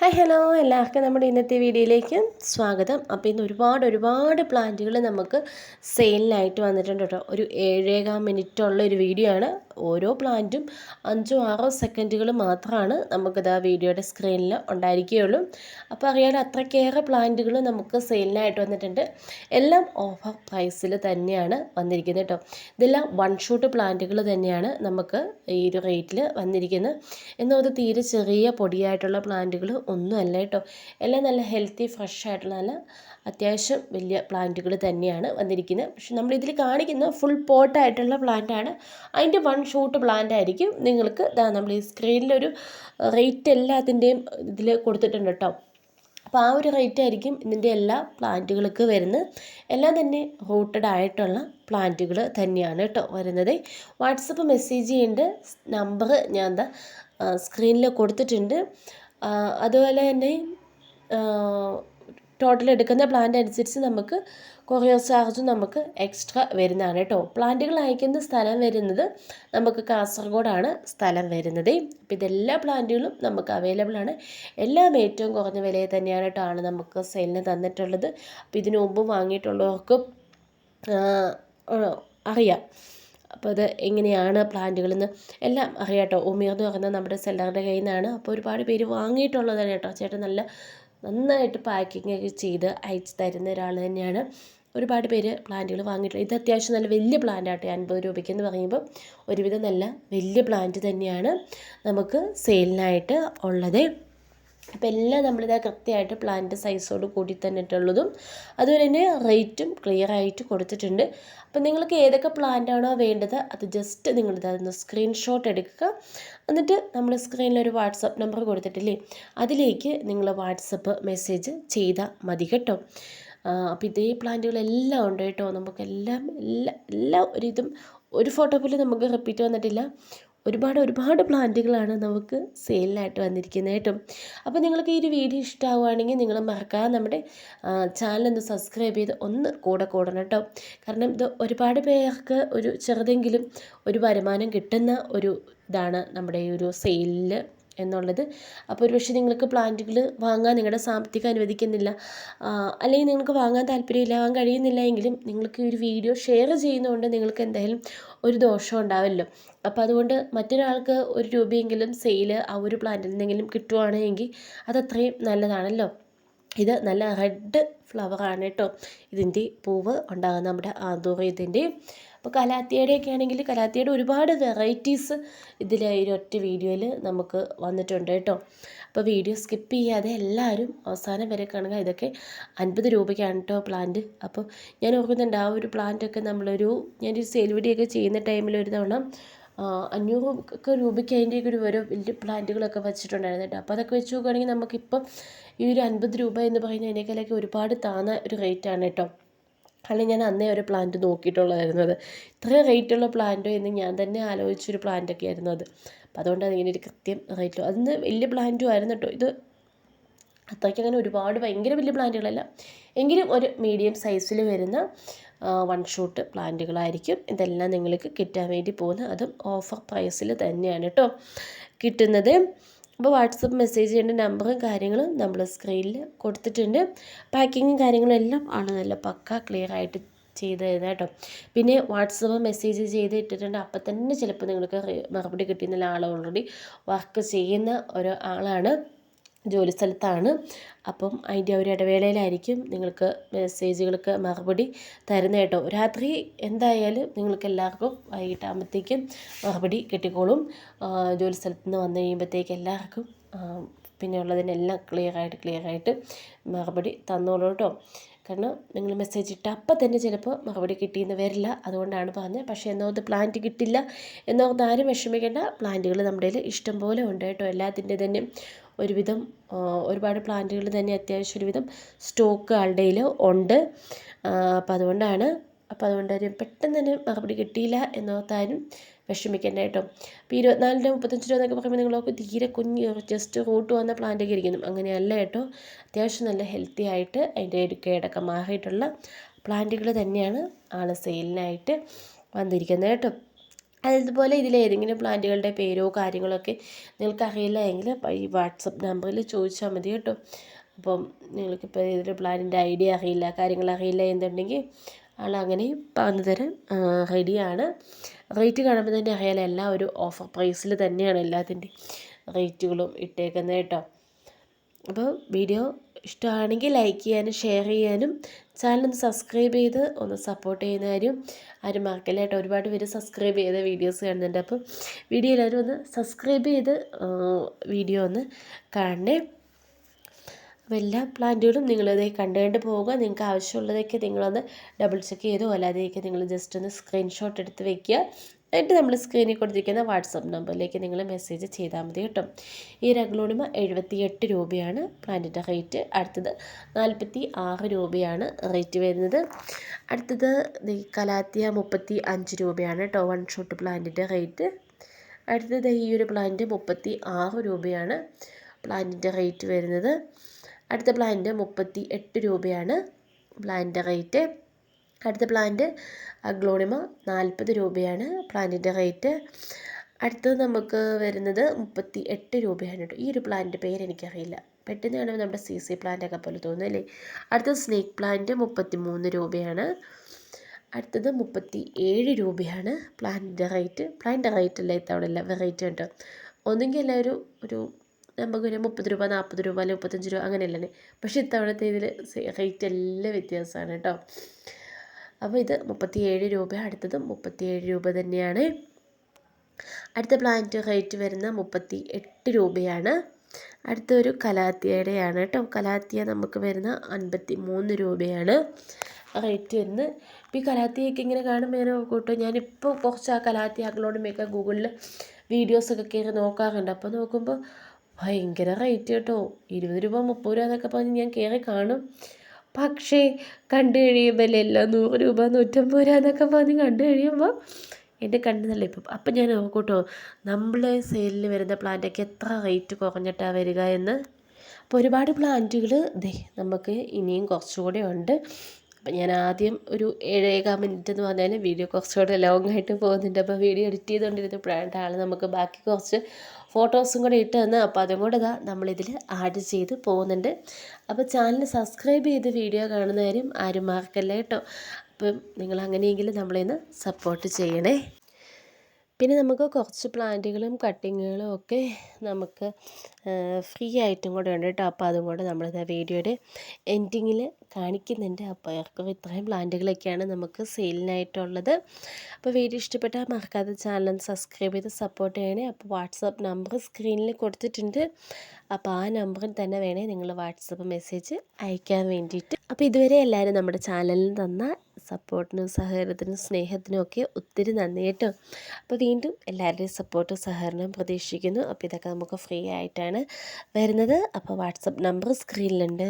Hi hello. എല്ലാവർക്കും നമ്മുടെ ഇന്നത്തെ വീഡിയോയിലേക്ക് സ്വാഗതം. അപ്പോൾ ഇന്ന് ഒരുപാട് ഒരുപാട് പ്ലാന്റുകൾ നമുക്ക് സെയിലിനായിട്ട് വന്നിട്ടുണ്ട് കേട്ടോ. ഒരു ഏഴേകാം മിനിറ്റുള്ള ഒരു വീഡിയോ ആണ്. ഓരോ പ്ലാന്റും അഞ്ചോ ആറോ സെക്കൻഡുകൾ മാത്രമാണ് നമുക്കിത് ആ വീഡിയോയുടെ സ്ക്രീനിൽ ഉണ്ടായിരിക്കുകയുള്ളൂ. അപ്പോൾ അറിയാലോ അത്രക്കേറെ പ്ലാന്റുകൾ നമുക്ക് സെയിലിനായിട്ട് വന്നിട്ടുണ്ട്. എല്ലാം ഓഫർ പ്രൈസിൽ തന്നെയാണ് വന്നിരിക്കുന്നത് കേട്ടോ. ഇതെല്ലാം വൺ ഷൂട്ട് പ്ലാന്റുകൾ തന്നെയാണ് നമുക്ക് ഈ ഒരു റേറ്റിൽ വന്നിരിക്കുന്നത്. എന്നാൽ അത് തീരെ ചെറിയ പൊടിയായിട്ടുള്ള പ്ലാന്റുകൾ ഒന്നുമല്ല കേട്ടോ. എല്ലാം നല്ല ഹെൽത്തി ഫ്രഷ് ആയിട്ടുള്ള നല്ല അത്യാവശ്യം വലിയ പ്ലാന്റുകൾ തന്നെയാണ് വന്നിരിക്കുന്നത്. പക്ഷെ നമ്മളിതിൽ കാണിക്കുന്ന ഫുൾ പോട്ടായിട്ടുള്ള പ്ലാന്റാണ്. അതിന്റെ വൺ ഷൂട്ട് പ്ലാന്റ് ആയിരിക്കും. നിങ്ങൾക്ക് നമ്മൾ ഈ സ്ക്രീനിലൊരു റേറ്റ് എല്ലാത്തിന്റെയും ഇതിൽ കൊടുത്തിട്ടുണ്ട് കേട്ടോ അപ്പോൾ ആ ഒരു റേറ്റ് ആയിരിക്കും ഇതിന്റെ എല്ലാ പ്ലാന്റുകൾക്ക് വരുന്നത്. എല്ലാം തന്നെ റൂട്ടഡ് ആയിട്ടുള്ള പ്ലാന്റുകൾ തന്നെയാണ് കേട്ടോ വരുന്നത്. വാട്സപ്പ് മെസ്സേജ് ചെയ്യേണ്ട നമ്പർ ഞാൻ എന്താ സ്ക്രീനിൽ കൊടുത്തിട്ടുണ്ട്. അതുപോലെ തന്നെ ടോട്ടൽ എടുക്കുന്ന പ്ലാന്റ് അനുസരിച്ച് നമുക്ക് കൊറിയർ ചാർജും നമുക്ക് എക്സ്ട്രാ വരുന്നതാണ് കേട്ടോ പ്ലാന്റുകൾ അയക്കുന്ന സ്ഥലം വരുന്നത് നമുക്ക് കാസർഗോഡാണ് സ്ഥലം വരുന്നത്. അപ്പോൾ ഇതെല്ലാ പ്ലാന്റുകളും നമുക്ക് അവൈലബിൾ ആണ്. എല്ലാം ഏറ്റവും കുറഞ്ഞ വിലയിൽ തന്നെയാണ് കേട്ടോ ആണ് നമുക്ക് സെല്ലിന് തന്നിട്ടുള്ളത്. അപ്പോൾ ഇതിനു മുമ്പ് വാങ്ങിയിട്ടുള്ളവർക്ക് അറിയാം. അപ്പോൾ അത് എങ്ങനെയാണ് പ്ലാന്റുകളെന്ന് എല്ലാം അറിയാം കേട്ടോ ഉമീർ എന്ന് പറയുന്നത് നമ്മുടെ സെല്ലറുടെ കയ്യിൽ നിന്നാണ് അപ്പോൾ ഒരുപാട് പേര് വാങ്ങിയിട്ടുള്ളതാണ് കേട്ടോ ചേട്ടൻ നല്ല നന്നായിട്ട് പാക്കിംഗ് ഒക്കെ ചെയ്ത് അയച്ചു തരുന്ന ഒരാൾ തന്നെയാണ്. ഒരുപാട് പേര് പ്ലാന്റുകൾ വാങ്ങിയിട്ടുണ്ട് ഇത് അത്യാവശ്യം നല്ല വലിയ പ്ലാന്റ് ആട്ടെ അൻപത് രൂപയ്ക്ക് എന്ന് പറയുമ്പോൾ ഒരുവിധം നല്ല വലിയ പ്ലാന്റ് തന്നെയാണ് നമുക്ക് സെയിലിനായിട്ട് ഉള്ളത്. അപ്പോൾ എല്ലാം നമ്മളിത് കൃത്യമായിട്ട് പ്ലാന്റ് സൈസോട് കൂടി തന്നിട്ടുള്ളതും അതുപോലെ തന്നെ റേറ്റും ക്ലിയർ ആയിട്ട് കൊടുത്തിട്ടുണ്ട്. അപ്പോൾ നിങ്ങൾക്ക് ഏതൊക്കെ പ്ലാന്റ് ആണോ വേണ്ടത് അത് ജസ്റ്റ് നിങ്ങൾ ഇതായിരുന്നു സ്ക്രീൻഷോട്ട് എടുക്കുക. എന്നിട്ട് നമ്മൾ സ്ക്രീനിൽ ഒരു വാട്സപ്പ് നമ്പർ കൊടുത്തിട്ടില്ലേ അതിലേക്ക് നിങ്ങൾ വാട്സപ്പ് മെസ്സേജ് ചെയ്താൽ മതി കേട്ടോ. അപ്പോൾ ഇതേ പ്ലാന്റുകളെല്ലാം ഉണ്ട് കേട്ടോ. നമുക്കെല്ലാം എല്ലാ എല്ലാ ഒരിതും ഒരു ഫോട്ടോ പോലും നമുക്ക് റിപ്പീറ്റ് വന്നിട്ടില്ല. ഒരുപാട് ഒരുപാട് പ്ലാന്റുകളാണ് നമുക്ക് സെയിലിനായിട്ട് വന്നിരിക്കുന്നത് കേട്ടോ. അപ്പോൾ നിങ്ങൾക്ക് ഈ ഒരു വീഡിയോ ഇഷ്ടമാവുകയാണെങ്കിൽ നിങ്ങൾ മറക്കാതെ നമ്മുടെ ചാനൽ ഒന്ന് സബ്സ്ക്രൈബ് ചെയ്ത് ഒന്ന് കൂടെ കൂടണം കേട്ടോ. കാരണം ഇത് ഒരുപാട് പേർക്ക് ഒരു ചെറുതെങ്കിലും ഒരു വരുമാനം കിട്ടുന്ന ഒരു ഇതാണ് നമ്മുടെ ഈ ഒരു സെയിലിൽ എന്നുള്ളത്. അപ്പോൾ ഒരു പക്ഷേ നിങ്ങൾക്ക് പ്ലാന്റുകൾ വാങ്ങാൻ നിങ്ങളുടെ സാമ്പത്തികം അനുവദിക്കുന്നില്ല. അല്ലെങ്കിൽ നിങ്ങൾക്ക് വാങ്ങാൻ താല്പര്യമില്ല വാങ്ങാൻ കഴിയുന്നില്ല എങ്കിലും നിങ്ങൾക്ക് ഈ ഒരു വീഡിയോ ഷെയർ ചെയ്യുന്നതുകൊണ്ട് നിങ്ങൾക്ക് എന്തായാലും ഒരു ദോഷം ഉണ്ടാവല്ലോ. അപ്പോൾ അതുകൊണ്ട് മറ്റൊരാൾക്ക് ഒരു രൂപയെങ്കിലും സെയിൽ ആ ഒരു പ്ലാന്റിൽ നിന്നെങ്കിലും കിട്ടുവാണെങ്കിൽ അതത്രയും നല്ലതാണല്ലോ. ഇത് നല്ല റെഡ് ഫ്ലവറാണ് കേട്ടോ. ഇതിന്റെ പൂവ് ഉണ്ടാകുന്ന നമ്മുടെ ആന്തൂറിയത്തിന്റെ അപ്പോൾ കലാത്തിയുടെയൊക്കെ ആണെങ്കിൽ കലാത്തിയുടെ ഒരുപാട് വെറൈറ്റീസ് ഇതിൽ ഒറ്റ വീഡിയോയിൽ നമുക്ക് വന്നിട്ടുണ്ട് കേട്ടോ. അപ്പോൾ വീഡിയോ സ്കിപ്പ് ചെയ്യാതെ എല്ലാവരും അവസാനം വരെ കാണുക. ഇതൊക്കെ അൻപത് രൂപയ്ക്കാണ് കേട്ടോ പ്ലാന്റ് അപ്പോൾ ഞാൻ ഓർക്കുന്നുണ്ട് ആ ഒരു പ്ലാന്റൊക്കെ നമ്മളൊരു ഞാനൊരു സെയിൽ വീഡിയോ ചെയ്യുന്ന ടൈമിൽ ഒരു തവണ അഞ്ഞൂറ് ഒക്കെ രൂപയ്ക്ക് അതിന്റെയൊക്കെ ഒരു ഓരോ വലിയ പ്ലാന്റുകളൊക്കെ വെച്ചിട്ടുണ്ടായിരുന്നു കേട്ടോ. അപ്പോൾ അതൊക്കെ വെച്ച് നോക്കുകയാണെങ്കിൽ നമുക്കിപ്പം ഈ ഒരു അൻപത് രൂപ എന്ന് പറയുന്നതിനേക്കാളൊക്കെ ഒരുപാട് താന്ന ഒരു റേറ്റാണ് കേട്ടോ. അല്ലെങ്കിൽ ഞാൻ അന്നേ ഒരു പ്ലാന്റ് നോക്കിയിട്ടുള്ളതായിരുന്നത് അത്. ഇത്രയും റേറ്റുള്ള പ്ലാന്റോ എന്ന് ഞാൻ തന്നെ ആലോചിച്ചൊരു പ്ലാന്റൊക്കെ ആയിരുന്നു അത്. അപ്പോൾ അതുകൊണ്ടാണ് ഇങ്ങനെ ഒരു കൃത്യം റേറ്റോ അതിന് വലിയ പ്ലാന്റും ആയിരുന്നു കേട്ടോ ഇത്. അത്രയ്ക്ക് അങ്ങനെ ഒരുപാട് ഭയങ്കര വലിയ പ്ലാന്റുകളല്ല എങ്കിലും ഒരു മീഡിയം സൈസിൽ വരുന്ന വൺ ഷൂട്ട് പ്ലാന്റുകളായിരിക്കും ഇതെല്ലാം നിങ്ങൾക്ക് കിട്ടാൻ വേണ്ടി പോകുന്ന അതും ഓഫർ പ്രൈസിൽ തന്നെയാണ് കേട്ടോ. കിട്ടുന്നത്. അപ്പോൾ വാട്സപ്പ് മെസ്സേജ് ചെയ്യേണ്ട നമ്പറും കാര്യങ്ങളും നമ്മൾ സ്ക്രീനിൽ കൊടുത്തിട്ടുണ്ട്. പാക്കിങ്ങും കാര്യങ്ങളും എല്ലാം ആണ് നല്ല പക്ക ക്ലിയർ ആയിട്ട് ചെയ്ത് തരുന്നത് കേട്ടോ. പിന്നെ വാട്സപ്പ് മെസ്സേജ് ചെയ്ത് ഇട്ടിട്ടുണ്ട്. അപ്പം തന്നെ ചിലപ്പോൾ നിങ്ങൾക്ക് മറുപടി കിട്ടിയെന്നുള്ള ആൾ ഓൾറെഡി വർക്ക് ചെയ്യുന്ന ഒരു ആളാണ്. ജോലി സ്ഥലത്താണ്. അപ്പം അതിന്റെ ഒരു ഇടവേളയിലായിരിക്കും നിങ്ങൾക്ക് മെസ്സേജുകൾക്ക് മറുപടി തരുന്നത് കേട്ടോ. രാത്രി എന്തായാലും നിങ്ങൾക്ക് എല്ലാവർക്കും വൈകിട്ടാകുമ്പോഴത്തേക്കും മറുപടി കിട്ടിക്കോളും. ജോലി സ്ഥലത്ത് നിന്ന് വന്നു കഴിയുമ്പോഴത്തേക്ക് എല്ലാവർക്കും പിന്നെ ഉള്ളതിനെല്ലാം ക്ലിയർ ആയിട്ട് ക്ലിയർ ആയിട്ട് മറുപടി തന്നോളൂ കേട്ടോ. കാരണം നിങ്ങൾ മെസ്സേജ് ഇട്ട അപ്പം തന്നെ ചിലപ്പോൾ മറുപടി കിട്ടിയെന്ന് വരില്ല. അതുകൊണ്ടാണ് പറഞ്ഞത്. പക്ഷേ എന്നോർത്ത് പ്ലാന്റ് കിട്ടില്ല. എന്നോർത്ത് ആരും വിഷമിക്കേണ്ട. പ്ലാന്റുകൾ നമ്മുടെ ഇഷ്ടം പോലെ ഉണ്ട് കേട്ടോ. എല്ലാത്തിന്റെ തന്നെ ഒരുവിധം ഒരുപാട് പ്ലാന്റുകൾ തന്നെ അത്യാവശ്യം ഒരുവിധം സ്റ്റോക്ക് ആളുടെ ഉണ്ട്. അപ്പം അതുകൊണ്ടാണ് അപ്പം അതുകൊണ്ട് പെട്ടെന്ന് തന്നെ മറുപടി കിട്ടിയില്ല എന്നോർത്താരും വിഷമിക്കേണ്ട കേട്ടോ. അപ്പോൾ ഇരുപത്തിനാലിന്റെ മുപ്പത്തഞ്ച് രൂപ എന്നൊക്കെ പറയുമ്പോൾ നിങ്ങളൊക്കെ തീരെ കുഞ്ഞ് ജസ്റ്റ് റൂട്ട് വന്ന പ്ലാന്റൊക്കെ ഇരിക്കുന്നു അങ്ങനെയല്ല കേട്ടോ. അത്യാവശ്യം നല്ല ഹെൽത്തി ആയിട്ട് അതിന്റെ ഒരു മാറിയിട്ടുള്ള പ്ലാന്റുകൾ തന്നെയാണ് ആൾ സെയിലിനായിട്ട് വന്നിരിക്കുന്നത് കേട്ടോ. അതുപോലെ ഇതിൽ ഏതെങ്കിലും പ്ലാന്റുകളുടെ പേരോ കാര്യങ്ങളൊക്കെ നിങ്ങൾക്ക് അറിയില്ല എങ്കിൽ ഈ വാട്സപ്പ് നമ്പറിൽ ചോദിച്ചാൽ മതി കേട്ടോ. അപ്പം നിങ്ങൾക്കിപ്പോൾ ഏതൊരു പ്ലാനിന്റെ ഐഡിയ അറിയില്ല കാര്യങ്ങൾ അറിയില്ല എന്നുണ്ടെങ്കിൽ ആൾ അങ്ങനെ പറഞ്ഞു തരാൻ റെഡിയാണ്. റേറ്റ് കാണുമ്പോൾ തന്നെ അറിയാലോ എല്ലാം ഒരു ഓഫർ പ്രൈസിൽ തന്നെയാണ് എല്ലാത്തിന്റെയും റേറ്റുകളും ഇട്ടേക്കുന്നത് കേട്ടോ. അപ്പോൾ വീഡിയോ ഇഷ്ടമാണെങ്കിൽ ലൈക്ക് ചെയ്യാനും ഷെയർ ചെയ്യാനും ചാനൽ ഒന്ന് സബ്സ്ക്രൈബ് ചെയ്ത് ഒന്ന് സപ്പോർട്ട് ചെയ്യുന്ന ആരും മറക്കല്ല ഒരുപാട് പേര് സബ്സ്ക്രൈബ് ചെയ്ത വീഡിയോസ് കാണുന്നുണ്ട്. അപ്പം വീഡിയോ എല്ലാവരും ഒന്ന് സബ്സ്ക്രൈബ് ചെയ്ത് വീഡിയോ ഒന്ന് കാണണേ. അപ്പോൾ എല്ലാ പ്ലാന്റുകളും നിങ്ങളിത് കണ്ടുകൊണ്ട് പോവുക. നിങ്ങൾക്ക് ആവശ്യമുള്ളതൊക്കെ നിങ്ങളൊന്ന് ഡബിൾ ചെക്ക് ചെയ്തോ? അല്ലാതെയൊക്കെ നിങ്ങൾ ജസ്റ്റ് ഒന്ന് സ്ക്രീൻഷോട്ട് എടുത്ത് വെക്കുക. എന്നിട്ട് നമ്മൾ സ്ക്രീനിൽ കൊടുത്തിരിക്കുന്ന വാട്സപ്പ് നമ്പറിലേക്ക് നിങ്ങൾ മെസ്സേജ് ചെയ്താൽ മതി കേട്ടോ. ഈ രഗ്ലോണിമ എഴുപത്തിയെട്ട് രൂപയാണ്. പ്ലാന്റിന്റെ റേറ്റ് അടുത്തത് നാൽപ്പത്തി ആറ് രൂപയാണ് റേറ്റ് വരുന്നത്. അടുത്തത് ഈ കലാത്തിയ മുപ്പത്തി അഞ്ച് രൂപയാണ് കേട്ടോ. വൺ ഷോട്ട് പ്ലാന്റിന്റെ റേറ്റ്. അടുത്തത് ഈ ഒരു പ്ലാന്റ് മുപ്പത്തി ആറ് രൂപയാണ് പ്ലാന്റിന്റെ റേറ്റ് വരുന്നത്. അടുത്ത പ്ലാന്റ് മുപ്പത്തി എട്ട് രൂപയാണ് പ്ലാന്റിന്റെ റേറ്റ്. അടുത്ത പ്ലാന്റ് അഗ്ലോണിമ നാൽപ്പത് രൂപയാണ്. പ്ലാന്റിന്റെ റേറ്റ് അടുത്തത് നമുക്ക് വരുന്നത് മുപ്പത്തി എട്ട് രൂപയാണ് കേട്ടോ ഈ ഒരു പ്ലാന്റിന്റെ പേര് എനിക്കറിയില്ല. പെട്ടെന്ന് കാണുമ്പോൾ നമ്മുടെ സി സി പ്ലാന്റൊക്കെ പോലെ തോന്നുന്നല്ലേ അടുത്തത് സ്നേക്ക് പ്ലാന്റ് മുപ്പത്തി മൂന്ന് രൂപയാണ്. അടുത്തത് മുപ്പത്തി ഏഴ് രൂപയാണ് പ്ലാന്റിന്റെ റേറ്റ് പ്ലാന്റിന്റെ റേറ്റ് അല്ല ഇത്തവണ എല്ലാം വെറൈറ്റി ഉണ്ട് ഒന്നുകിൽ എല്ലാം ഒരു ഒരു നമുക്കൊരു മുപ്പത് രൂപ നാൽപ്പത് രൂപ അല്ലെങ്കിൽ മുപ്പത്തഞ്ച് രൂപ അങ്ങനെയല്ലേ? പക്ഷേ ഇത്തവണത്തെ ഇതിൽ റേറ്റ് എല്ലാം വ്യത്യാസമാണ് കേട്ടോ അപ്പോൾ ഇത് മുപ്പത്തിയേഴ് രൂപ അടുത്തത് മുപ്പത്തിയേഴ് രൂപ തന്നെയാണ്. അടുത്ത പ്ലാന്റ് റേറ്റ് വരുന്ന മുപ്പത്തി എട്ട് രൂപയാണ് അടുത്തൊരു കലാത്തിയയുടെയാണ് കേട്ടോ. കലാത്തിയ നമുക്ക് വരുന്ന അൻപത്തി മൂന്ന് രൂപയാണ് റേറ്റ് വരുന്നത് ഇപ്പോൾ ഈ കലാത്തിയൊക്കെ ഇങ്ങനെ കാണുമ്പോൾ ഞാൻ കൂട്ടോ ഞാനിപ്പോൾ കുറച്ച് ആ കലാത്തിയാക്കളോടുമൊക്കെ ഗൂഗിളിൽ വീഡിയോസൊക്കെ കയറി നോക്കാറുണ്ട്. അപ്പോൾ നോക്കുമ്പോൾ ഭയങ്കര റേറ്റ് കേട്ടോ. ഇരുപത് രൂപ മുപ്പത് രൂപ എന്നൊക്കെ പറഞ്ഞ് ഞാൻ കയറി കാണും. പക്ഷേ കണ്ടു കഴിയുമ്പോൾ എല്ലാം നൂറ് രൂപ നൂറ്റമ്പത് രൂപ എന്നൊക്കെ പറഞ്ഞ് കണ്ടു കഴിയുമ്പോൾ എന്റെ കണ്ണ് നല്ല ഇപ്പം അപ്പം ഞാൻ നോക്കൂട്ടോ നമ്മൾ സെയിലിൽ വരുന്ന പ്ലാന്റൊക്കെ എത്ര റേറ്റ് കുറഞ്ഞിട്ടാണ് വരിക എന്ന്. അപ്പോൾ ഒരുപാട് പ്ലാന്റുകൾ ദേ നമുക്ക് ഇനിയും കുറച്ചുകൂടെ ഉണ്ട്. അപ്പം ഞാൻ ആദ്യം ഒരു ഏഴേകാ മിനിറ്റ് എന്ന് പറഞ്ഞാൽ വീഡിയോ കുറച്ചുകൂടെ ലോങ് ആയിട്ട് പോകുന്നുണ്ട്. അപ്പോൾ വീഡിയോ എഡിറ്റ് ചെയ്തുകൊണ്ടിരുന്നപ്പോഴാണ് ആൾ നമുക്ക് ബാക്കി കുറച്ച് ഫോട്ടോസും കൂടെ ഇട്ട് തന്ന്. അപ്പോൾ അതും കൂടെ ഇതാ നമ്മളിതിൽ ആഡ് ചെയ്ത് പോകുന്നുണ്ട്. അപ്പോൾ ചാനൽ സബ്സ്ക്രൈബ് ചെയ്ത് വീഡിയോ കാണുന്നവരും ആരും മാർക്കല്ല കേട്ടോ. അപ്പം നിങ്ങൾ അങ്ങനെയെങ്കിലും നമ്മളിന്ന് സപ്പോർട്ട് ചെയ്യണേ. പിന്നെ നമുക്ക് കുറച്ച് പ്ലാന്റുകളും കട്ടിങ്ങുകളും ഒക്കെ നമുക്ക് ഫ്രീ ആയിട്ടും കൂടെ ഉണ്ട് കേട്ടോ. അപ്പോൾ അതും കൂടെ നമ്മളിത് വീഡിയോയുടെ എൻഡിങ്ങിൽ കാണിക്കുന്നുണ്ട്. അപ്പോൾ ഇറക്കും ഇത്രയും പ്ലാന്റുകളൊക്കെയാണ് നമുക്ക് സെയിലിനായിട്ടുള്ളത്. അപ്പോൾ വീഡിയോ ഇഷ്ടപ്പെട്ടാൽ മറക്കാതെ ചാനൽ സബ്സ്ക്രൈബ് ചെയ്ത് സപ്പോർട്ട് ചെയ്യണേ. അപ്പോൾ വാട്സപ്പ് നമ്പർ സ്ക്രീനിൽ കൊടുത്തിട്ടുണ്ട്. അപ്പോൾ ആ നമ്പറിൽ തന്നെ വേണേ നിങ്ങൾ വാട്സപ്പ് മെസ്സേജ് അയക്കാൻ വേണ്ടിയിട്ട്. അപ്പോൾ ഇതുവരെ എല്ലാവരും നമ്മുടെ ചാനലിൽ തന്ന സപ്പോർട്ടിനും സഹകരണത്തിനും സ്നേഹത്തിനും ഒക്കെ ഒത്തിരി നന്ദി കേട്ടോ. അപ്പോൾ വീണ്ടും എല്ലാവരുടെയും സപ്പോർട്ടും സഹകരണവും പ്രതീക്ഷിക്കുന്നു. അപ്പോൾ ഇതൊക്കെ നമുക്ക് ഫ്രീ ആയിട്ടാണ് വരുന്നത്. അപ്പോൾ വാട്സപ്പ് നമ്പർ സ്ക്രീനിലുണ്ട്